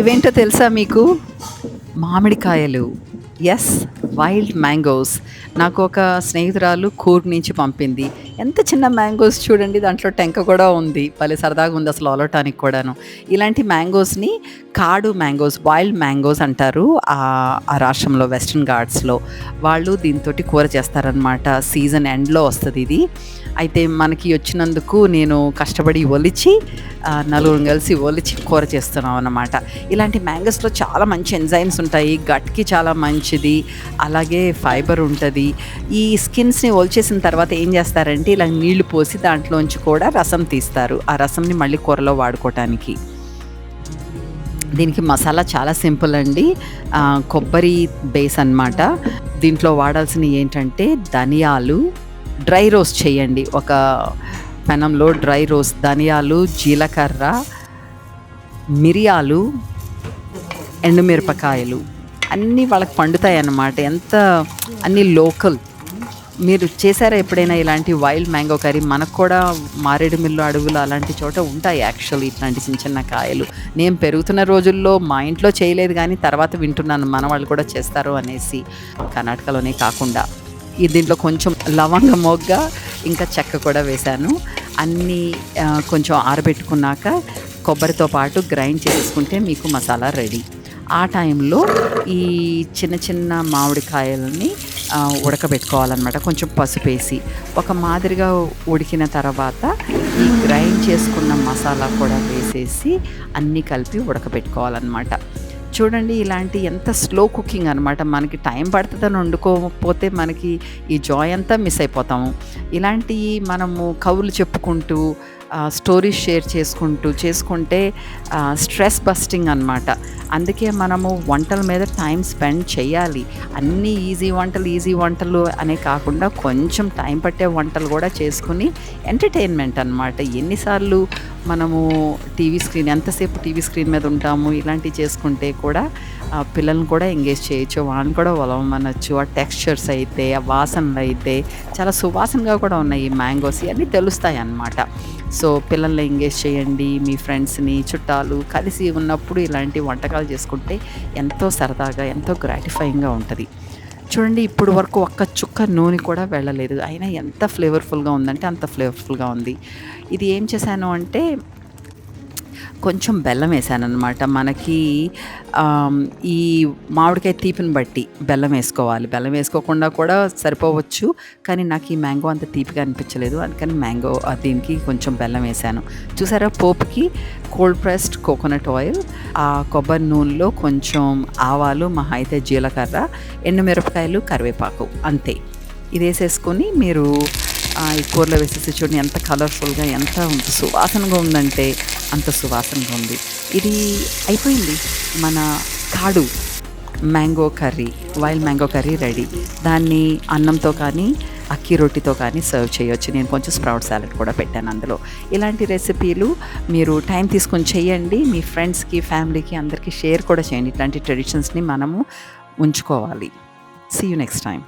ఇవేంటో తెలుసా మీకు? మామిడికాయలు. ఎస్ వైల్డ్ మ్యాంగోస్ నాకు ఒక స్నేహితురాలు కూర్ నుంచి పంపింది. ఎంత చిన్న మ్యాంగోస్ చూడండి దాంట్లో టెంక కూడా ఉంది. భలే సరదాగా ఉంది అసలు అలవటానికి కూడాను. ఇలాంటి మ్యాంగోస్ని కాడు మ్యాంగోస్ వైల్డ్ మ్యాంగోస్ అంటారు. ఆ రాష్ట్రంలో వెస్ట్రన్ ఘాట్స్లో వాళ్ళు దీంతో కూర చేస్తారనమాట సీజన్ ఎండ్లో వస్తుంది ఇది. అయితే మనకి వచ్చినందుకు నేను కష్టపడి ఒలిచి నలుగురు కలిసి ఒలిచి కూర చేస్తున్నాం అనమాట ఇలాంటి మ్యాంగోస్లో చాలా మంచి ఎంజైమ్స్ ఉంటాయి. గట్కి చాలా మంచిది. అలాగే ఫైబర్ ఉంటుంది. ఈ స్కిన్స్ని ఒలిచేసిన తర్వాత ఏం చేస్తారంటే ఇలా నీళ్ళు పోసి దాంట్లోంచి కూడా రసం తీస్తారు. ఆ రసంని మళ్ళీ కూరలో వాడుకోవటానికి దీనికి మసాలా చాలా సింపుల్ అండి. కొబ్బరి బేస్ అన్నమాట. దీంట్లో వాడాల్సినవి ఏంటంటే ధనియాలు. డ్రై రోస్ట్ చేయండి. ఒక పెనంలో డ్రై రోస్ట్ ధనియాలు జీలకర్ర మిరియాలు ఎండుమిరపకాయలు. అన్నీ వాళ్ళకి పండుతాయి అన్నమాట ఎంత అన్నీ లోకల్. మీరు చేశారా ఎప్పుడైనా ఇలాంటి వైల్డ్ మ్యాంగో కర్రీ? మనకు కూడా మారేడుమిల్లు అడవులు అలాంటి చోట ఉంటాయి యాక్చువల్లీ ఇట్లాంటి చిన్న చిన్న కాయలు. నేను పెరుగుతున్న రోజుల్లో మా ఇంట్లో చేయలేదు కానీ తర్వాత వింటున్నాను మన వాళ్ళు కూడా చేస్తారు అనేసి. కర్ణాటకలోనే కాకుండా. ఈ దీంట్లో కొంచెం లవంగ మొగ్గ ఇంకా చెక్క కూడా వేశాను. అన్నీ కొంచెం ఆరబెట్టుకున్నాక కొబ్బరితో పాటు గ్రైండ్ చేసుకుంటే మీకు మసాలా రెడీ. ఆ టైంలో ఈ చిన్న చిన్న మామిడికాయలని ఉడకబెట్టుకోవాలన్నమాట. కొంచెం పసుపు వేసి ఒక మాదిరిగా ఉడికిన తర్వాత ఈ గ్రైండ్ చేసుకున్న మసాలా కూడా వేసేసి అన్నీ కలిపి ఉడకబెట్టుకోవాలన్నమాట. చూడండి ఇలాంటి ఎంత స్లో కుకింగ్ అనమాట మనకి టైం పడుతుందని వండుకోకపోతే మనకి ఈ జాయ్ అంతా మిస్ అయిపోతాము. ఇలాంటి మనము కవులు చెప్పుకుంటూ స్టోరీస్ షేర్ చేసుకుంటూ చేసుకుంటే స్ట్రెస్ బస్టింగ్ అనమాట అందుకే మనము వంటల మీద టైం స్పెండ్ చేయాలి అన్నీ ఈజీ వంటలు ఈజీ వంటలు అనే కాకుండా కొంచెం టైం పట్టే వంటలు కూడా చేసుకుని ఎంటర్టైన్మెంట్ అనమాట ఎన్నిసార్లు మనము టీవీ స్క్రీన్ ఎంతసేపు టీవీ స్క్రీన్ మీద ఉంటాము ఇలాంటివి చేసుకుంటే కూడా ఆ పిల్లల్ని కూడా ఎంగేజ్ చేయొచ్చు వాళ్ళని కూడా ఒలవమనొచ్చు ఆ టెక్స్చర్స్ అయితే ఆ వాసనలు అయితే చాలా సువాసనగా కూడా ఉన్నాయి ఈ మ్యాంగోస్ ఇవన్నీ తెలుస్తాయి అన్నమాట సో పిల్లల్ని ఎంగేజ్ చేయండి మీ ఫ్రెండ్స్ని చుట్టాలు కలిసి ఉన్నప్పుడు ఇలాంటి వంటకాలు చేసుకుంటే ఎంతో సరదాగా ఎంతో గ్రాటిఫైయింగ్గా ఉంటుంది. చూడండి ఇప్పుడు వరకు ఒక్క చుక్క నూనె కూడా వెళ్ళలేదు. అయినా ఎంత ఫ్లేవర్ఫుల్గా ఉందంటే అంత ఫ్లేవర్ఫుల్గా ఉంది. ఇది ఏం చేశాను అంటే కొంచెం బెల్లం వేసాను అనమాట మనకి ఈ మామిడికాయ తీపిని బట్టి బెల్లం వేసుకోవాలి. బెల్లం వేసుకోకుండా కూడా సరిపోవచ్చు. కానీ నాకు ఈ మ్యాంగో అంత తీపిగా అనిపించలేదు. అందుకని మ్యాంగో ఆ, దీనికి కొంచెం బెల్లం వేసాను. చూసారా పోపుకి? కోల్డ్ ప్రెస్డ్ కోకోనట్ ఆయిల్ ఆ కొబ్బరి నూనెలో కొంచెం ఆవాలు మహా అయితే జీలకర్ర ఎండుమిరపకాయలు కరివేపాకు అంతే. ఇది వేసేసుకొని మీరు ఈ కూరలో వేసేసి చూడండి ఎంత కలర్ఫుల్గా ఎంత సువాసనగా ఉందంటే అంత సువాసనగా ఉంది. ఇది అయిపోయింది. మన కాడు mango curry wild mango curry ready. దాన్ని అన్నంతో కానీ అక్కి రొట్టితో కానీ సర్వ్ చేయొచ్చు. నేను కొంచెం స్ప్రౌట్ సాలెడ్ కూడా పెట్టాను అందులో. ఇలాంటి రెసిపీలు మీరు టైం తీసుకొని చేయండి. మీ ఫ్రెండ్స్కి ఫ్యామిలీకి అందరికీ షేర్ కూడా చేయండి. ఇట్లాంటి ట్రెడిషన్స్ని మనము ఉంచుకోవాలి. See you next time